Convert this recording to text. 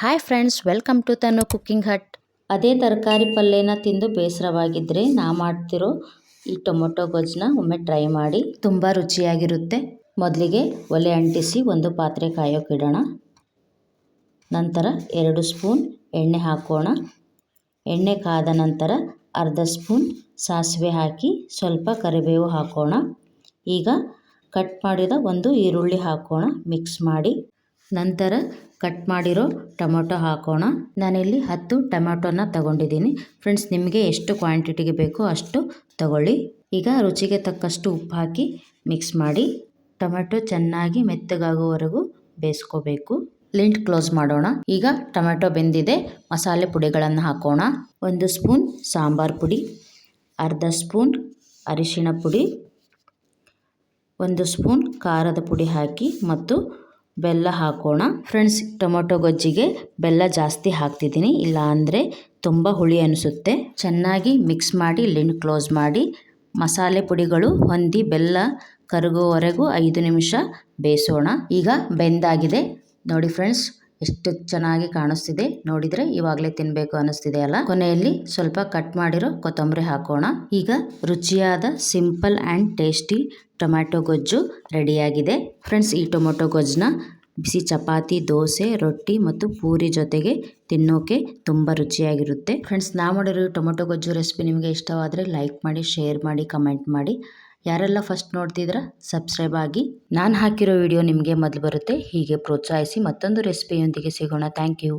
Hi friends welcome to Tanu cooking hut ಅದೇ ತರಕಾರಿ ಪಲ್ಯನ ತಿಂದು ಬೇಸರವಾಗಿದ್ದರೆ ನಾ ಮಾಡ್ತಿರೋ ಈ ಟೊಮೊಟೊ ಗೊಜ್ಜನ್ನ ಒಮ್ಮೆ ಟ್ರೈ ಮಾಡಿ ತುಂಬ ರುಚಿಯಾಗಿರುತ್ತೆ. ಮೊದಲಿಗೆ ಒಲೆ ಅಂಟಿಸಿ ಒಂದು ಪಾತ್ರೆ ಕಾಯೋಕ್ಕಿಡೋಣ ನಂತರ ಎರಡು ಸ್ಪೂನ್ ಎಣ್ಣೆ ಹಾಕೋಣ. ಎಣ್ಣೆ ಕಾದ ನಂತರ ಅರ್ಧ ಸ್ಪೂನ್ ಸಾಸಿವೆ ಹಾಕಿ ಸ್ವಲ್ಪ ಕರಿಬೇವು ಹಾಕೋಣ. ಈಗ ಕಟ್ ಮಾಡಿದ ಒಂದು ಈರುಳ್ಳಿ ಹಾಕೋಣ. ಮಿಕ್ಸ್ ಮಾಡಿ ನಂತರ ಕಟ್ ಮಾಡಿರೋ ಟೊಮೊಟೊ ಹಾಕೋಣ. ನಾನಿಲ್ಲಿ ಹತ್ತು ಟೊಮೊಟೊನ ತಗೊಂಡಿದ್ದೀನಿ. ಫ್ರೆಂಡ್ಸ್ ನಿಮಗೆ ಎಷ್ಟು ಕ್ವಾಂಟಿಟಿಗೆ ಬೇಕೋ ಅಷ್ಟು ತಗೊಳ್ಳಿ. ಈಗ ರುಚಿಗೆ ತಕ್ಕಷ್ಟು ಉಪ್ಪು ಹಾಕಿ ಮಿಕ್ಸ್ ಮಾಡಿ ಟೊಮೆಟೊ ಚೆನ್ನಾಗಿ ಮೆತ್ತಗಾಗುವವರೆಗೂ ಬೇಯಿಸ್ಕೋಬೇಕು. ಲಿಂಟ್ ಕ್ಲೋಸ್ ಮಾಡೋಣ. ಈಗ ಟೊಮೆಟೊ ಬೆಂದಿದೆ. ಮಸಾಲೆ ಪುಡಿಗಳನ್ನು ಹಾಕೋಣ. ಒಂದು ಸ್ಪೂನ್ ಸಾಂಬಾರ್ ಪುಡಿ, ಅರ್ಧ ಸ್ಪೂನ್ ಅರಿಶಿಣ ಪುಡಿ, ಒಂದು ಸ್ಪೂನ್ ಖಾರದ ಪುಡಿ ಹಾಕಿ ಮತ್ತು ಬೆಲ್ಲ ಹಾಕೋಣ. ಫ್ರೆಂಡ್ಸ್, ಟೊಮೊಟೊ ಗೊಜ್ಜಿಗೆ ಬೆಲ್ಲ ಜಾಸ್ತಿ ಹಾಕ್ತಿದ್ದೀನಿ. ಇಲ್ಲ ಅಂದರೆ ತುಂಬ ಹುಳಿ ಅನಿಸುತ್ತೆ. ಚೆನ್ನಾಗಿ ಮಿಕ್ಸ್ ಮಾಡಿ ಲಿಂಡ್ ಕ್ಲೋಸ್ ಮಾಡಿ, ಮಸಾಲೆ ಪುಡಿಗಳು ಹೊಂದಿ ಬೆಲ್ಲ ಕರಗುವವರೆಗೂ ಐದು ನಿಮಿಷ ಬೇಯಿಸೋಣ. ಈಗ ಬೆಂದಾಗಿದೆ. ನೋಡಿ ಫ್ರೆಂಡ್ಸ್ ಎಷ್ಟು ಚೆನ್ನಾಗಿ ಕಾಣಿಸ್ತಿದೆ ನೋಡಿದ್ರೆ ಇವಾಗಲೇ ತಿನ್ನಬೇಕು ಅನಿಸ್ತಿದೆ ಅಲ್ಲ? ಕೊನೆಯಲ್ಲಿ ಸ್ವಲ್ಪ ಕಟ್ ಮಾಡಿರೋ ಕೊತ್ತಂಬರಿ ಹಾಕೋಣ. ಈಗ ರುಚಿಯಾದ ಸಿಂಪಲ್ ಆ್ಯಂಡ್ ಟೇಸ್ಟಿ ಟೊಮ್ಯಾಟೊ ಗೊಜ್ಜು ರೆಡಿಯಾಗಿದೆ. ಫ್ರೆಂಡ್ಸ್, ಈ ಟೊಮೊಟೊ ಗೊಜ್ಜನ್ನ ಬಿಸಿ ಚಪಾತಿ, ದೋಸೆ, ರೊಟ್ಟಿ ಮತ್ತು ಪೂರಿ ಜೊತೆಗೆ ತಿನ್ನೋಕೆ ತುಂಬ ರುಚಿಯಾಗಿರುತ್ತೆ. ಫ್ರೆಂಡ್ಸ್ ನಾ ಮಾಡಿರೋ ಟೊಮೊಟೊ ಗೊಜ್ಜು ರೆಸಿಪಿ ನಿಮಗೆ ಇಷ್ಟವಾದರೆ ಲೈಕ್ ಮಾಡಿ, ಶೇರ್ ಮಾಡಿ, ಕಮೆಂಟ್ ಮಾಡಿ. ಯಾರೆಲ್ಲ ಫಸ್ಟ್ ನೋಡ್ತಿದ್ರ ಸಬ್ಸ್ಕ್ರೈಬ್ ಆಗಿ. ನಾನು ಹಾಕಿರೋ ವಿಡಿಯೋ ನಿಮಗೆ ಮೊದಲು ಬರುತ್ತೆ. ಹೀಗೆ ಪ್ರೋತ್ಸಾಹಿಸಿ ಮತ್ತೊಂದು ರೆಸಿಪಿಯೊಂದಿಗೆ ಸಿಗೋಣ. Thank you